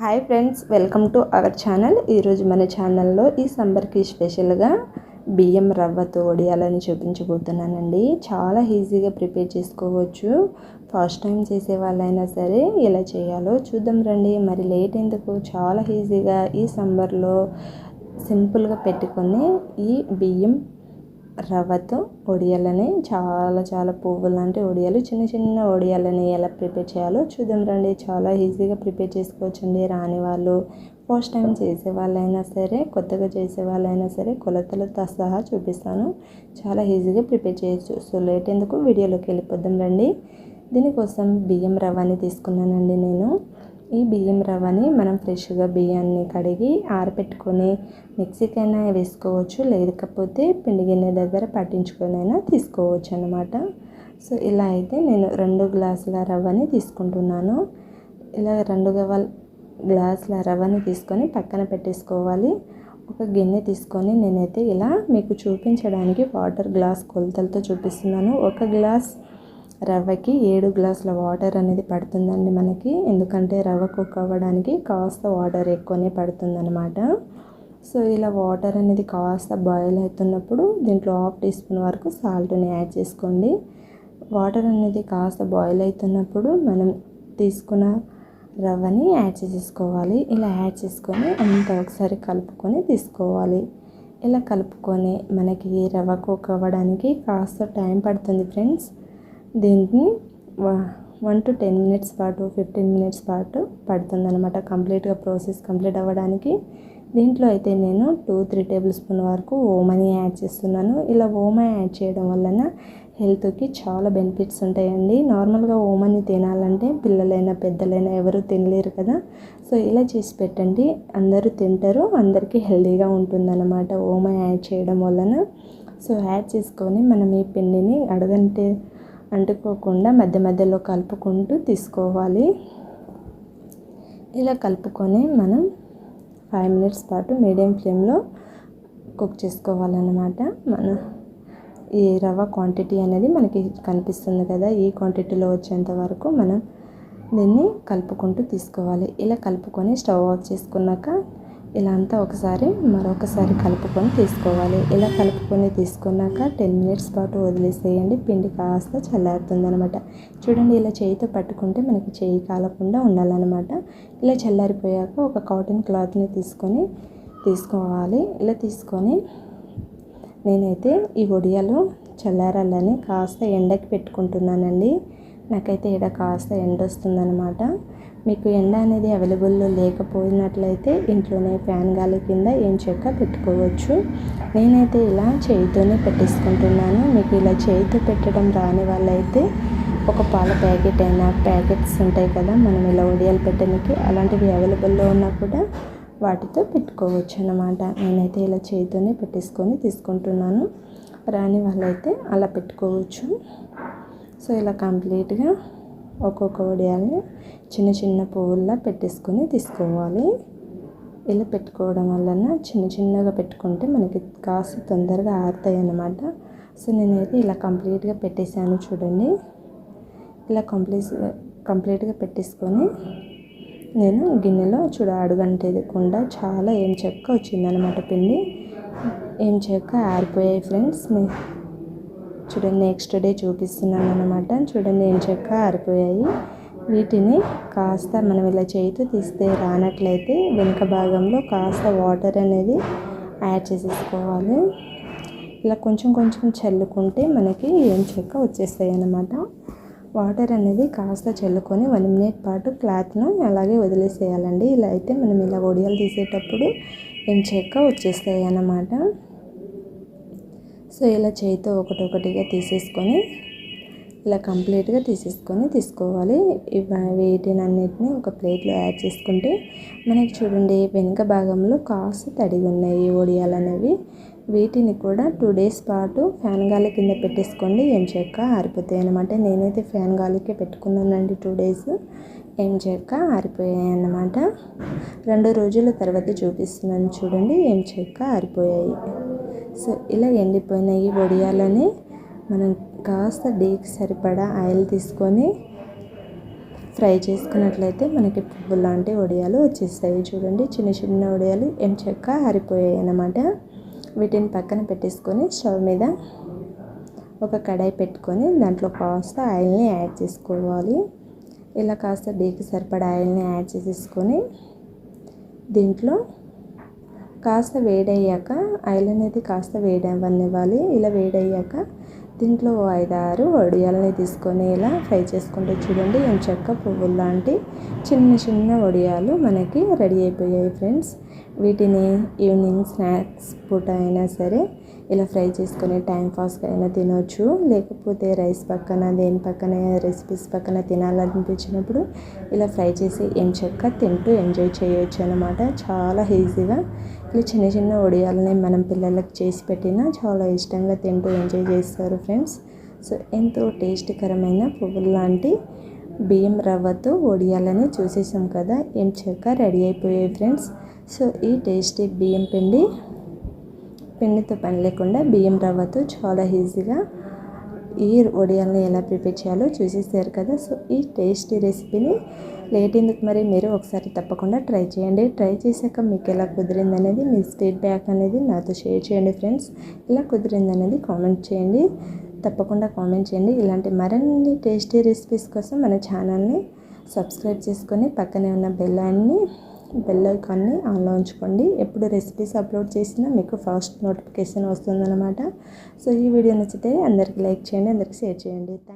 Hi friends welcome to our channel. ఈరోజు మన ఛానల్లో ఈ సంబర్కి స్పెషల్గా బియ్యం రవ్వతో వడియాలని చూపించబోతున్నానండి. చాలా ఈజీగా ప్రిపేర్ చేసుకోవచ్చు. ఫస్ట్ టైం చేసే వాళ్ళైనా సరే ఎలా చేయాలో చూద్దాం రండి. మరి లేట్ ఎందుకు? చాలా ఈజీగా ఈ సంబర్లో సింపుల్గా పెట్టుకొని ఈ బియ్యం రవ్వతో ఒడియాలని చాలా చాలా పువ్వులు లాంటి ఒడియాలు చిన్న చిన్న ఒడియాలని ఎలా ప్రిపేర్ చేయాలో చూద్దాం రండి. చాలా ఈజీగా ప్రిపేర్ చేసుకోవచ్చండి. రాని వాళ్ళు ఫస్ట్ టైం చేసే వాళ్ళైనా సరే కొత్తగా చేసే వాళ్ళైనా సరే కొలతలతో సహా చూపిస్తాను. చాలా ఈజీగా ప్రిపేర్ చేయొచ్చు. సో లేట్ ఎందుకు? వీడియోలోకి వెళ్ళిపోద్దాం రండి. దీనికోసం బియ్యం రవ్వని తీసుకున్నానండి నేను. ఈ బియ్యం రవ్వని మనం ఫ్రెష్గా బియ్యాన్ని కడిగి ఆరబెట్టుకొని మిక్సీకైనా వేసుకోవచ్చు లేకపోతే పిండి గిన్నె దగ్గర పట్టించుకొనైనా తీసుకోవచ్చు అనమాట సో ఇలా అయితే నేను రెండు గ్లాసుల రవ్వని తీసుకుంటున్నాను. ఇలా రెండు గవల్ గ్లాసుల రవ్వని తీసుకొని పక్కన పెట్టేసుకోవాలి. ఒక గిన్నె తీసుకొని నేనైతే ఇలా మీకు చూపించడానికి వాటర్ గ్లాస్ కొలతలతో చూపిస్తున్నాను. ఒక గ్లాస్ రవ్వకి ఏడు గ్లాసుల వాటర్ అనేది పడుతుందండి మనకి. ఎందుకంటే రవ్వ కుక్ అవ్వడానికి కాస్త వాటర్ ఎక్కువనే పడుతుందన్నమాట. సో ఇలా వాటర్ అనేది కాస్త బాయిల్ అవుతున్నప్పుడు దీంట్లో హాఫ్ టీ స్పూన్ వరకు సాల్ట్ని యాడ్ చేసుకోండి. వాటర్ అనేది కాస్త బాయిల్ అవుతున్నప్పుడు మనం తీసుకున్న రవ్వని యాడ్ చేసేసుకోవాలి. ఇలా యాడ్ చేసుకొని అంతా ఒకసారి కలుపుకొని తీసుకోవాలి. ఇలా కలుపుకొని మనకి రవ్వ కుక్ అవ్వడానికి కాస్త టైం పడుతుంది ఫ్రెండ్స్. దీన్ని వన్ టు టెన్ మినిట్స్ పాటు ఫిఫ్టీన్ మినిట్స్ పాటు పడుతుందన్నమాట. కంప్లీట్గా ప్రాసెస్ కంప్లీట్ అవ్వడానికి. దీంట్లో అయితే నేను టూ త్రీ టేబుల్ స్పూన్ వరకు ఓమని యాడ్ చేస్తున్నాను. ఇలా ఓమా యాడ్ చేయడం వలన హెల్త్కి చాలా బెనిఫిట్స్ ఉంటాయండి. నార్మల్గా ఓమని తినాలంటే పిల్లలైనా పెద్దలైనా ఎవరు తినలేరు కదా. సో ఇలా చేసి పెట్టండి. అందరూ తింటారు అందరికీ హెల్తీగా ఉంటుందన్నమాట ఓమ యాడ్ చేయడం వలన. సో యాడ్ చేసుకొని మనం ఈ పిండిని అడగంటే అంటుకోకుండా మధ్య మధ్యలో కలుపుకుంటూ తీసుకోవాలి. ఇలా కలుపుకొని మనం ఫైవ్ మినిట్స్ పాటు మీడియం ఫ్లేమ్లో కుక్ చేసుకోవాలన్నమాట. మన ఈ రవ్వ క్వాంటిటీ అనేది మనకి కనిపిస్తుంది కదా ఈ క్వాంటిటీలో వచ్చేంత వరకు మనం దీన్ని కలుపుకుంటూ తీసుకోవాలి. ఇలా కలుపుకొని స్టవ్ ఆఫ్ చేసుకున్నాక ఇలా అంతా ఒకసారి మరొకసారి కలుపుకొని తీసుకోవాలి. ఇలా కలుపుకొని తీసుకున్నాక టెన్ మినిట్స్ పాటు వదిలేసేయండి. పిండి కాస్త చల్లారుతుందనమాట చూడండి ఇలా చేయితో పట్టుకుంటే మనకి చేయి కాలకుండా ఉండాలన్నమాట. ఇలా చల్లారిపోయాక ఒక కాటన్ క్లాత్ని తీసుకొని తీసుకోవాలి. ఇలా తీసుకొని నేనైతే ఈ వడియాలు చల్లారాలని కాస్త ఎండకి పెట్టుకుంటున్నానండి. నాకైతే ఇక్కడ కాస్త ఎండ వస్తుందన్నమాట. మీకు ఎండ అనేది అవైలబుల్లో లేకపోయినట్లయితే ఇంట్లోనే ఫ్యాన్ గాలి కింద ఏం చెక్క పెట్టుకోవచ్చు. నేనైతే ఇలా చేయితోనే పెట్టేసుకుంటున్నాను. మీకు ఇలా చేయితో పెట్టడం రాని వాళ్ళైతే ఒక పాల ప్యాకెట్ అయినా ప్యాకెట్స్ ఉంటాయి కదా మనం ఇలా ఉడియాలు పెట్టడానికి అలాంటివి అవైలబుల్లో ఉన్నా కూడా వాటితో పెట్టుకోవచ్చు అన్నమాట నేనైతే ఇలా చేయితోనే పెట్టేసుకొని తీసుకుంటున్నాను. రాని వాళ్ళైతే అలా పెట్టుకోవచ్చు. సో ఇలా కంప్లీట్గా ఒక్కొక్క వడియాల్ని చిన్న చిన్న పువ్వుల్లా పెట్టేసుకొని తీసుకోవాలి. ఇలా పెట్టుకోవడం వలన చిన్న చిన్నగా పెట్టుకుంటే మనకి కాస్త తొందరగా ఆరుతాయి అన్నమాట. సో నేనైతే ఇలా కంప్లీట్గా పెట్టేశాను చూడండి. ఇలా కంప్లీట్ కంప్లీట్గా పెట్టేసుకొని నేను గిన్నెలో చూడ అడుగంటేయకుండా చాలా ఏం చెక్క వచ్చిందనమాట పిండి. ఏం చెక్క ఆరిపోయాయి ఫ్రెండ్స్ చూడండి నెక్స్ట్ డే చూపిస్తున్నాను అనమాట చూడండి ఏం చెక్క ఆరిపోయాయి. వీటిని కాస్త మనం ఇలా చేయితో తీస్తే రానట్లయితే వెనుక భాగంలో కాస్త వాటర్ అనేది యాడ్ చేసేసుకోవాలి. ఇలా కొంచెం కొంచెం చల్లుకుంటే మనకి ఏం చెక్క వచ్చేస్తాయి అన్నమాట. వాటర్ అనేది కాస్త చల్లుకొని వన్ మినిట్ పాటు క్లాత్ను అలాగే వదిలేసేయాలండి. ఇలా అయితే మనం ఇలా ఒడియాలు తీసేటప్పుడు ఏం చెక్క వచ్చేస్తాయి అన్నమాట. సో ఇలా చేయితో ఒకటొకటిగా తీసేసుకొని ఇలా కంప్లీట్గా తీసేసుకొని తీసుకోవాలి. వీటిని అన్నిటిని ఒక ప్లేట్లో యాడ్ చేసుకుంటే మనకి చూడండి వెనుక భాగంలో కాస్త తడిగి ఉన్నాయి ఒడియాలు అనేవి వీటిని కూడా టూ డేస్ పాటు ఫ్యాన్ గాలి కింద పెట్టేసుకోండి. ఏం చెక్క ఆరిపోతాయి అనమాట నేనైతే ఫ్యాన్ గాలికే పెట్టుకున్నానండి టూ డేస్. ఏం చెక్క ఆరిపోయాయి అన్నమాట. రెండు రోజుల తర్వాత చూపిస్తున్నాను చూడండి. ఏం చెక్క ఆరిపోయాయి. సో ఇలా ఎండిపోయిన ఈ వడియాలని. మనం కాస్త డేకి సరిపడా ఆయిల్ తీసుకొని ఫ్రై చేసుకున్నట్లయితే మనకి పువ్వు లాంటి వడియాలు వచ్చేస్తాయి. చూడండి చిన్న చిన్న వడియాలు ఏం చెక్క ఆరిపోయాయి అన్నమాట. వీటిని పక్కన పెట్టేసుకొని స్టవ్ మీద ఒక కడాయి పెట్టుకొని దాంట్లో కాస్త ఆయిల్ని యాడ్ చేసుకోవాలి. ఇలా కాస్త డీకి సరిపడా ఆయిల్ని యాడ్ చేసేసుకొని దీంట్లో కాస్త వేడయ్యాక ఆయిల్ అనేది కాస్త వేడవనివ్వాలి ఇలా వేడయ్యాక దీంట్లో ఐదారు వడియాలని తీసుకొని ఇలా ఫ్రై చేసుకుంటూ చూడండి చెక్క పువ్వులు లాంటి చిన్న చిన్న వడియాలు మనకి రెడీ అయిపోయాయి ఫ్రెండ్స్. వీటిని ఈవినింగ్ స్నాక్స్ పూట అయినా సరే ఇలా ఫ్రై చేసుకొని టైం పాస్గా అయినా తినవచ్చు లేకపోతే రైస్ పక్కన దేని పక్కన రెసిపీస్ పక్కన తినాలనిపించినప్పుడు ఇలా ఫ్రై చేసి ఏం చెక్క తింటూ ఎంజాయ్ చేయొచ్చు అనమాట చాలా ఈజీగా ఇట్లా చిన్న చిన్న వడియాలని మనం పిల్లలకు చేసి పెట్టినా చాలా ఇష్టంగా తింటూ ఎంజాయ్ చేస్తారు ఫ్రెండ్స్. సో ఎంతో టేస్టీకరమైన పువ్వులు లాంటి బియ్యం రవ్వతో వడియాలని చూసేసాం కదా. ఏం చెక్క రెడీ అయిపోయాయి ఫ్రెండ్స్. సో ఈ టేస్టీ బియ్యం పిండి పిండితో పని లేకుండా బియ్యం రవ్వతో చాలా ఈజీగా ఈ వడియాలని ఎలా ప్రిపేర్ చేయాలో చూసేసారు కదా. సో ఈ టేస్టీ రెసిపీని లేట్ ఎందుకు మరి మీరు ఒకసారి తప్పకుండా ట్రై చేయండి. ట్రై చేశాక మీకు ఎలా కుదిరింది అనేది మీ ఫీడ్బ్యాక్ అనేది నాతో షేర్ చేయండి ఫ్రెండ్స్. ఇలా కుదిరింది అనేది కామెంట్ చేయండి. తప్పకుండా కామెంట్ చేయండి. ఇలాంటి మరిన్ని టేస్టీ రెసిపీస్ కోసం మన ఛానల్ని సబ్స్క్రైబ్ చేసుకొని పక్కనే ఉన్న బెల్లాన్ని బెల్ ఐకాన్ని ఆన్లో ఉంచుకోండి ఎప్పుడు రెసిపీస్ అప్లోడ్ చేసినా మీకు ఫస్ట్ నోటిఫికేషన్ వస్తుందన్నమాట. సో ఈ వీడియో నచ్చితే అందరికీ లైక్ చేయండి అందరికీ షేర్ చేయండి. థ్యాంక్